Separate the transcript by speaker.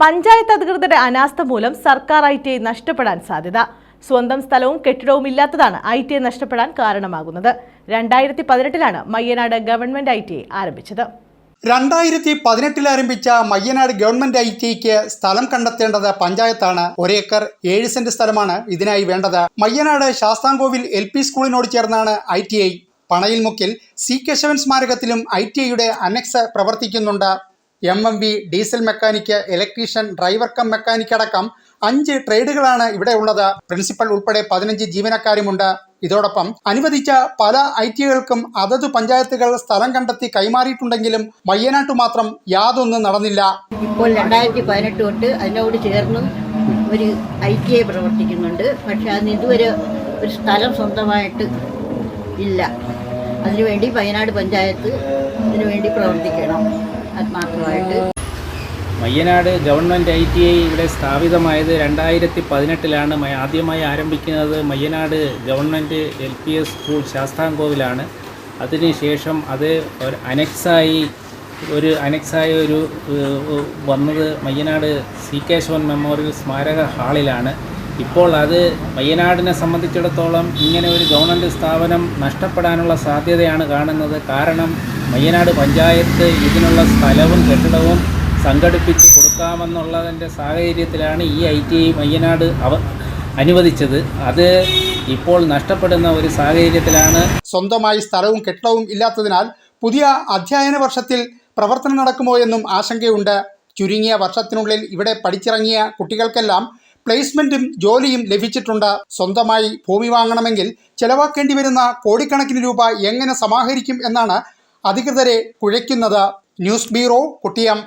Speaker 1: പഞ്ചായത്ത് അധികൃതരുടെ അനാസ്ഥ മൂലം സർക്കാർ ഐ ടി ഐ നഷ്ടപ്പെടാൻ സാധ്യത. സ്വന്തം സ്ഥലവും കെട്ടിടവും ഇല്ലാത്തതാണ് ഐ ടി ഐ നഷ്ടപ്പെടാൻ കാരണമാകുന്നത്. രണ്ടായിരത്തി പതിനെട്ടിലാണ് Mayyanad government I T I ആരംഭിച്ചത്.
Speaker 2: രണ്ടായിരത്തി പതിനെട്ടിൽ ആരംഭിച്ച മയ്യനാട് ഗവൺമെന്റ് ഐ ടിക്ക് സ്ഥലം കണ്ടെത്തേണ്ടത് പഞ്ചായത്താണ്. ഒരേക്കർ ഏഴ് സെന്റ് സ്ഥലമാണ് ഇതിനായി വേണ്ടത്. മയ്യനാട് ശാസ്താംകോവിൽ എൽ പി സ്കൂളിനോട് ചേർന്നാണ് ഐ ടി ഐ. പണയിൽമുക്കിൽ സി കേശവൻ സ്മാരകത്തിലും ഐ ടി ഐയുടെ അനക്സ് പ്രവർത്തിക്കുന്നുണ്ട്. M M B diesel mechanic electrician driver cum mechanic അടക്കം അഞ്ച് ട്രേഡുകളാണ് ഇവിടെ ഉള്ളത്. പ്രിൻസിപ്പൽ ഉൾപ്പെടെ പതിനഞ്ച് ജീവനക്കാരുമുണ്ട്. ഇതോടൊപ്പം അനുവദിച്ച പല ഐ ടികൾക്കും അതത് പഞ്ചായത്തുകൾ സ്ഥലം കണ്ടെത്തി കൈമാറിയിട്ടുണ്ടെങ്കിലും വയ്യനാട്ടു മാത്രം യാതൊന്നും നടന്നില്ല.
Speaker 3: ഇപ്പോൾ രണ്ടായിരത്തി പതിനെട്ട് തൊട്ട് അതിനോട് ചേർന്നും ഒരു ഐ ടി ഐ പ്രവർത്തിക്കുന്നുണ്ട്. പക്ഷെ അതിന് ഇതുവരെ ഒരു സ്ഥലം സ്വന്തമായിട്ട് ഇല്ല. അതിനുവേണ്ടി വയനാട് പഞ്ചായത്ത് ഇതിനുവേണ്ടി പ്രവർത്തിക്കണം. ആത്മാർത്ഥമായിട്ട്.
Speaker 4: Mayyanad government I T I ഇവിടെ സ്ഥാപിതമായത് രണ്ടായിരത്തി പതിനെട്ടിലാണ് ആദ്യമായി ആരംഭിക്കുന്നത് Mayyanad government L P S school ശാസ്താംകോവിലാണ്. അതിനുശേഷം അത് ഒരു അനക്സായി ഒരു അനക്സായി ഒരു വന്നത് മയ്യനാട് സി കേശവൻ മെമ്മോറിയൽ സ്മാരക ഹാളിലാണ്. ഇപ്പോൾ അത് വയനാടിനെ സംബന്ധിച്ചിടത്തോളം ഇങ്ങനെ ഒരു ഗവൺമെന്റ് സ്ഥാപനം നഷ്ടപ്പെടാനുള്ള സാധ്യതയാണ് കാണുന്നത്. കാരണം വയനാട് പഞ്ചായത്ത് ഇതിനുള്ള സ്ഥലവും കെട്ടിടവും സംഘടിപ്പിച്ച് കൊടുക്കാമെന്നുള്ളതിന്റെ സാഹചര്യത്തിലാണ് ഈ ഐ ടി ഐ വയ്യനാട് അവ അനുവദിച്ചത്. അത് ഇപ്പോൾ നഷ്ടപ്പെടുന്ന ഒരു സാഹചര്യത്തിലാണ്.
Speaker 2: സ്വന്തമായി സ്ഥലവും കെട്ടിടവും ഇല്ലാത്തതിനാൽ പുതിയ അധ്യയന വർഷത്തിൽ പ്രവർത്തനം നടക്കുമോ എന്നും ആശങ്കയുണ്ട്. ചുരുങ്ങിയ വർഷത്തിനുള്ളിൽ ഇവിടെ പഠിച്ചിറങ്ങിയ കുട്ടികൾക്കെല്ലാം പ്ലേസ്മെന്റും ജോലിയും ലഭിച്ചിട്ടുണ്ട്. സ്വന്തമായി ഭൂമി വാങ്ങണമെങ്കിൽ ചെലവാക്കേണ്ടി വരുന്ന കോടിക്കണക്കിന് രൂപ എങ്ങനെ സമാഹരിക്കും എന്നാണ് അധികൃതരെ കുഴയ്ക്കുന്നത്. News bureau Kuttiyam.